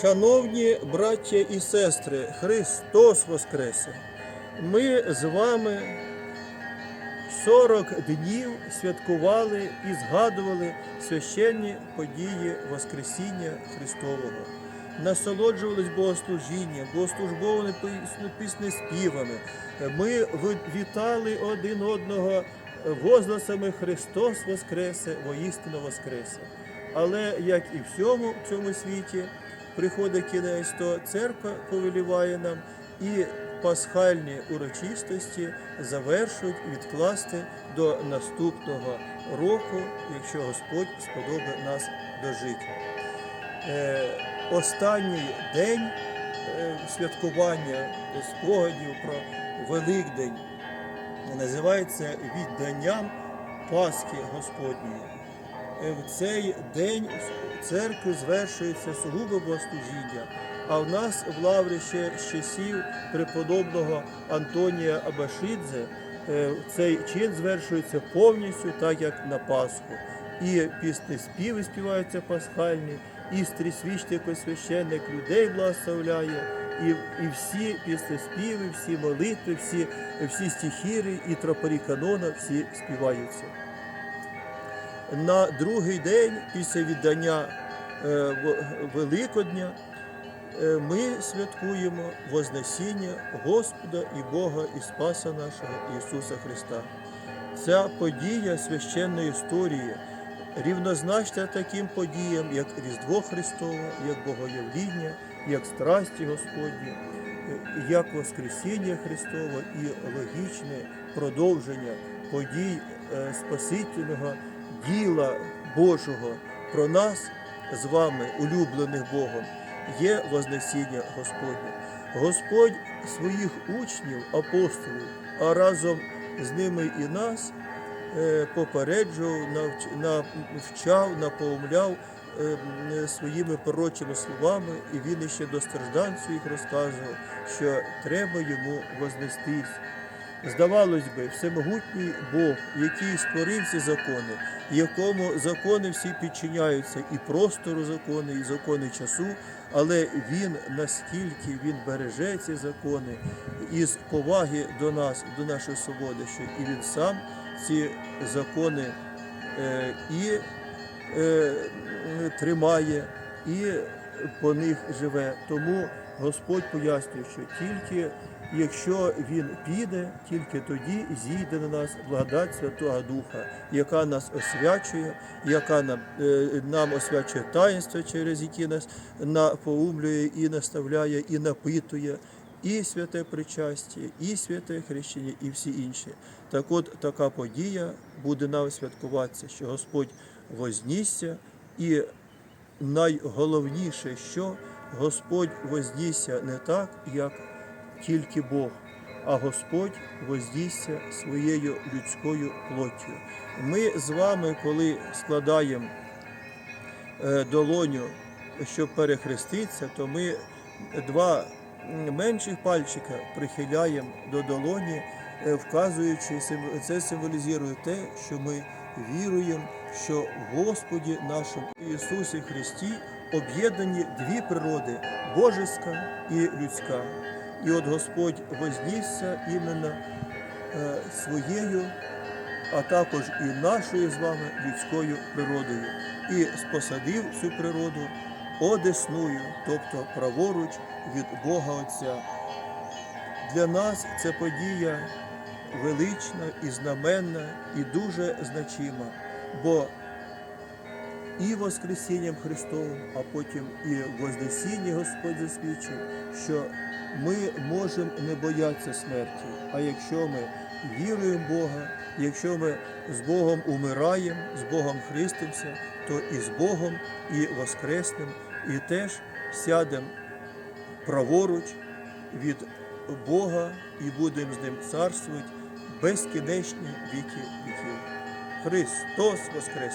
Шановні браття і сестри, Христос Воскресе! Ми з вами 40 днів святкували і згадували священні події Воскресіння Христового. Насолоджувались богослужінням, богослужбовими піснеспівами. Ми вітали один одного возгласами Христос Воскресе, воістину Воскресе. Але як і всьому цьому світі, приходить кінець, то церква повеліває нам і пасхальні урочистості завершують відкласти до наступного року, якщо Господь сподобає нас дожити. Е, останній день е, святкування спогадів про Великдень називається відданням Пасхи Господньої. Е, В цей день в церкві звершується сугубо богослужіння, а в нас в лаврі ще з часів преподобного Антонія Абашидзе е, цей чин звершується повністю так, як на Пасху. І пісні співи співаються пасхальні, і стрісвічник священник людей благословляє, і, і всі пісні співи, всі молитви, всі, всі стихіри і тропарі канона всі співаються на другий день після віддання е, Великодня е, ми святкуємо Вознесіння Господа і Бога і Спаса нашого Ісуса Христа. Ця подія священної історії рівнозначна таким подіям, як Різдво Христове, як Богоявління, як страсті Господні, як Воскресіння Христове і логічне продовження подій е, Спасительного діла Божого про нас з вами, улюблених Богом, є Вознесіння Господнє. Господь своїх учнів, апостолів, а разом з ними і нас е, попереджував, навчав, напоумляв е, своїми пророчими словами, і він ще до страждань своїх розказував, що треба йому вознестись. Здавалось би, всемогутній Бог, який створив ці закони, якому закони всі підчиняються, і простору закони, і закони часу, але він наскільки він береже ці закони із поваги до нас, до нашої свободи, що і він сам ці закони е, і е, тримає, і по них живе. Тому Господь пояснює, що тільки якщо він піде, тільки тоді зійде на нас благодать Святого Духа, яка нас освячує, яка нам, е, нам освячує таїнство, через які нас напоумлює і наставляє, і напитує. І святе причастя, і святе хрещення, і всі інші. Так от така подія буде нам святкуватися, що Господь вознісся, і найголовніше, що Господь вознісся не так, як тільки Бог, а Господь воздійся своєю людською плоттю. Ми з вами, коли складаємо е, долоню, щоб перехреститися, то ми два менших пальчика прихиляємо до долоні, е, вказуючи, це символізує те, що ми віруємо, що в Господі нашому Ісусі Христі об'єднані дві природи божеська і людська. І от Господь вознісся іменно е, своєю, а також і нашою з вами людською природою, і спосадив цю природу одесною, тобто праворуч від Бога Отця. Для нас це подія велична і знаменна, і дуже значима, бо і Воскресінням Христовим, а потім і Вознесіння Господь засвідчив, що ми можемо не боятися смерті. А якщо ми віруємо в Бога, якщо ми з Богом умираємо, з Богом христимося, то і з Богом, і воскреснем, і теж сядемо праворуч від Бога і будемо з ним царствувати безкінечні віки віків. Христос Воскрес!